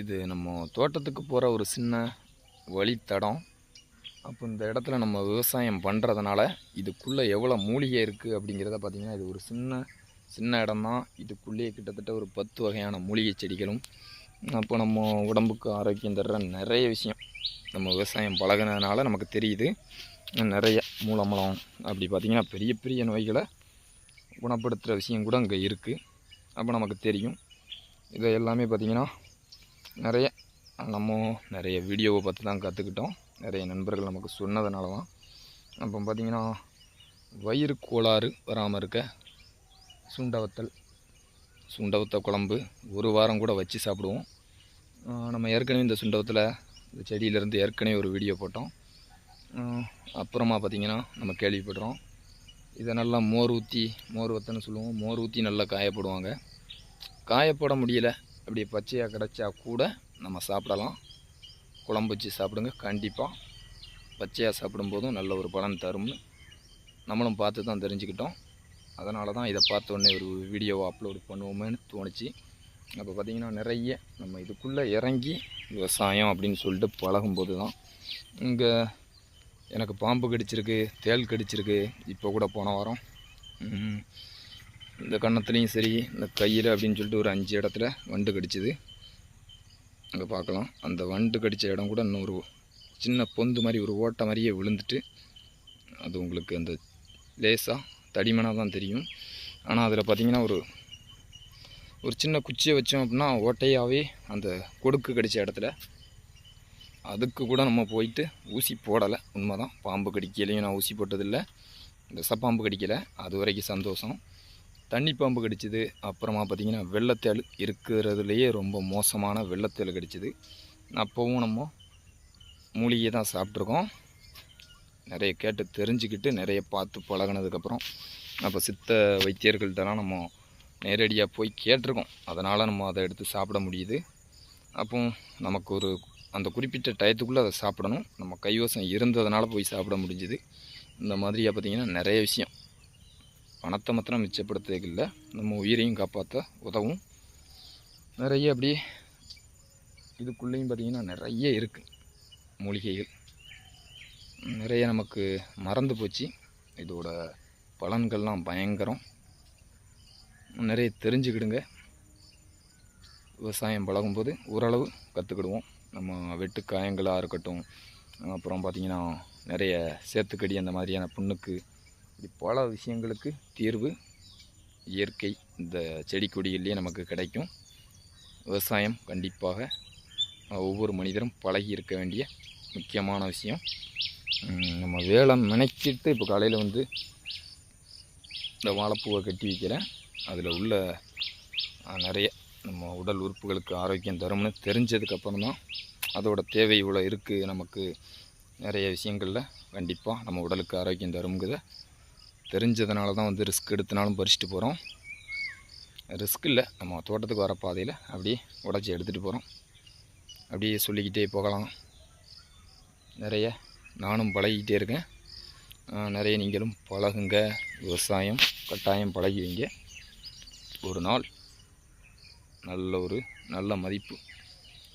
இது நம்ம தோட்டத்துக்கு போகிற ஒரு சின்ன வழித்தடம். அப்போ இந்த இடத்துல நம்ம விவசாயம் பண்ணுறதுனால இதுக்குள்ளே எவ்வளோ மூலிகை இருக்குது அப்படிங்கிறத பார்த்திங்கன்னா இது ஒரு சின்ன சின்ன இடம்தான். இதுக்குள்ளேயே கிட்டத்தட்ட ஒரு பத்து வகையான மூலிகை செடிகளும். அப்போ நம்ம உடம்புக்கு ஆரோக்கியம் தர்ற நிறைய விஷயம் நம்ம விவசாயம் பழகினதுனால நமக்கு தெரியுது. நிறைய மூலமலம் அப்படி பார்த்திங்கன்னா பெரிய பெரிய நோய்களை குணப்படுத்துகிற விஷயம் கூட அங்கே இருக்குது அப்போ நமக்கு தெரியும். இதை எல்லாமே பார்த்திங்கன்னா நிறைய நம்ம நிறைய வீடியோவை பார்த்து தான் கற்றுக்கிட்டோம். நிறைய நண்பர்கள் நமக்கு சொன்னதுனால தான் அப்போ பார்த்திங்கன்னா வயிறு கோளாறு வராமல் இருக்க சுண்டவத்தல் சுண்டவத்த குழம்பு ஒரு வாரம் கூட வச்சு சாப்பிடுவோம். நம்ம ஏற்கனவே இந்த சுண்டவத்தில் இந்த செடியிலேருந்து ஏற்கனவே ஒரு வீடியோ போட்டோம். அப்புறமா பார்த்திங்கன்னா நம்ம கேள்விப்படுறோம். இதை நல்லா மோர் ஊற்றி மோர் வத்தன்னு சொல்லுவோம். மோர் ஊற்றி நல்லா காயப்படுவாங்க. காயப்பட முடியல. அப்படியே பச்சையாக கிடச்சா கூட நம்ம சாப்பிடலாம். குழம்பு வச்சு சாப்பிடுங்க. கண்டிப்பாக பச்சையாக சாப்பிடும்போதும் நல்ல ஒரு பலன் தரும்னு நம்மளும் பார்த்து தான் தெரிஞ்சுக்கிட்டோம். அதனால தான் இதை பார்த்த உடனே ஒரு வீடியோவை அப்லோடு பண்ணுவோமேன்னு தோணுச்சு. அப்போ பார்த்திங்கன்னா நிறைய நம்ம இதுக்குள்ளே இறங்கி விவசாயம் அப்படின்னு சொல்லிட்டு பழகும்போது தான் இங்கே எனக்கு பாம்பு கடிச்சிருக்கு தேள் கடிச்சிருக்கு. இப்போ கூட போன வாரம். இந்த கன்னத்துலேயும் சரி இந்த கையில் அப்படின்னு சொல்லிட்டு ஒரு அஞ்சு இடத்துல வண்டு கடிச்சிது. அங்கே பார்க்கலாம். அந்த வண்டு கடித்த இடம் கூட இன்னும் ஒரு சின்ன பொந்து மாதிரி ஒரு ஓட்டை மாதிரியே விழுந்துட்டு அது உங்களுக்கு அந்த லேசாக தடிமனாக தான் தெரியும். ஆனால் அதில் பார்த்தீங்கன்னா ஒரு ஒரு சின்ன குச்சியை வச்சோம் அப்படின்னா ஓட்டையாகவே அந்த கொடுக்கு கடித்த இடத்துல அதுக்கு கூட நம்ம போயிட்டு ஊசி போடலை. உண்மை தான் பாம்பு கடிக்கலையும் நான் ஊசி போட்டதில்லை. இந்த சப்பாம்பு கடிக்கலை. அது வரைக்கும் சந்தோஷம். தண்ணி பாம்பு கடிச்சிது. அப்புறமா பார்த்திங்கன்னா வெள்ளத்தேள் இருக்கிறதுலையே ரொம்ப மோசமான வெள்ளத்தேள் கடிச்சிது. அப்போவும் நம்ம மூலிகை தான் சாப்பிட்ருக்கோம் நிறைய கேட்டு தெரிஞ்சுக்கிட்டு நிறைய பார்த்து பழகுனதுக்கப்புறம் அப்போ சித்த வைத்தியர்கள்ட்டெல்லாம் நம்ம நேரடியாக போய் கேட்டிருக்கோம். அதனால் நம்ம அதை எடுத்து சாப்பிட முடியுது. அப்போ நமக்கு ஒரு அந்த குறிப்பிட்ட டயத்துக்குள்ளே அதை சாப்பிடணும். நம்ம கைவசம் இருந்ததுனால போய் சாப்பிட முடிஞ்சுது. இந்த மாதிரியாக பார்த்திங்கன்னா நிறைய விஷயம். பணத்தை மாத்திரம் மிச்சப்படுத்துறதுக்கு இல்லை நம்ம உயிரையும் காப்பாற்ற உதவும். நிறைய அப்படியே இதுக்குள்ளேயும் பார்த்திங்கன்னா நிறைய இருக்குது மூலிகைகள். நிறைய நமக்கு மறந்து போச்சு. இதோட பலன்கள்லாம் பயங்கரம். நிறைய தெரிஞ்சுக்கிடுங்க. விவசாயம் பழகும்போது ஓரளவு கற்றுக்கிடுவோம் நம்ம வெட்டு காயங்களாக இருக்கட்டும் அப்புறம் பார்த்திங்கன்னா நிறைய சேத்துக்கடி அந்த மாதிரியான புண்ணுக்கு இப்படி பல விஷயங்களுக்கு தீர்வு இயற்கை. இந்த செடி கொடிகள்லேயே நமக்கு கிடைக்கும். விவசாயம் கண்டிப்பாக ஒவ்வொரு மனிதரும் பழகி இருக்க வேண்டிய முக்கியமான விஷயம். நம்ம வேலை நினைச்சிட்டு இப்போ காலையில் வந்து இந்த வாழைப்பூவை கட்டி வைக்கிறேன். அதில் உள்ள நிறைய நம்ம உடல் உறுப்புகளுக்கு ஆரோக்கியம் தரும்னு தெரிஞ்சதுக்கப்புறம் தான் அதோட தேவை இவ்வளோ இருக்குது நமக்கு நிறைய விஷயங்களில் கண்டிப்பாக நம்ம உடலுக்கு ஆரோக்கியம் தருங்கிறத தெரிஞ்சதுனால தான் வந்து ரிஸ்க் எடுத்தனாலும் பறிச்சுட்டு போகிறோம் ரிஸ்க் இல்லை நம்ம தோட்டத்துக்கு வர பாதையில் அப்படியே உடச்சி எடுத்துகிட்டு போகிறோம் அப்படியே சொல்லிக்கிட்டே போகலாம். நிறைய நானும் பழகிக்கிட்டே இருக்கேன். நிறைய நீங்களும் பழகுங்க. விவசாயம் கட்டாயம் பழகுவீங்க. ஒரு நாள் நல்ல ஒரு நல்ல மதிப்பு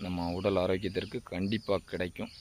நம்ம உடல் ஆரோக்கியத்திற்கு கண்டிப்பாக கிடைக்கும்.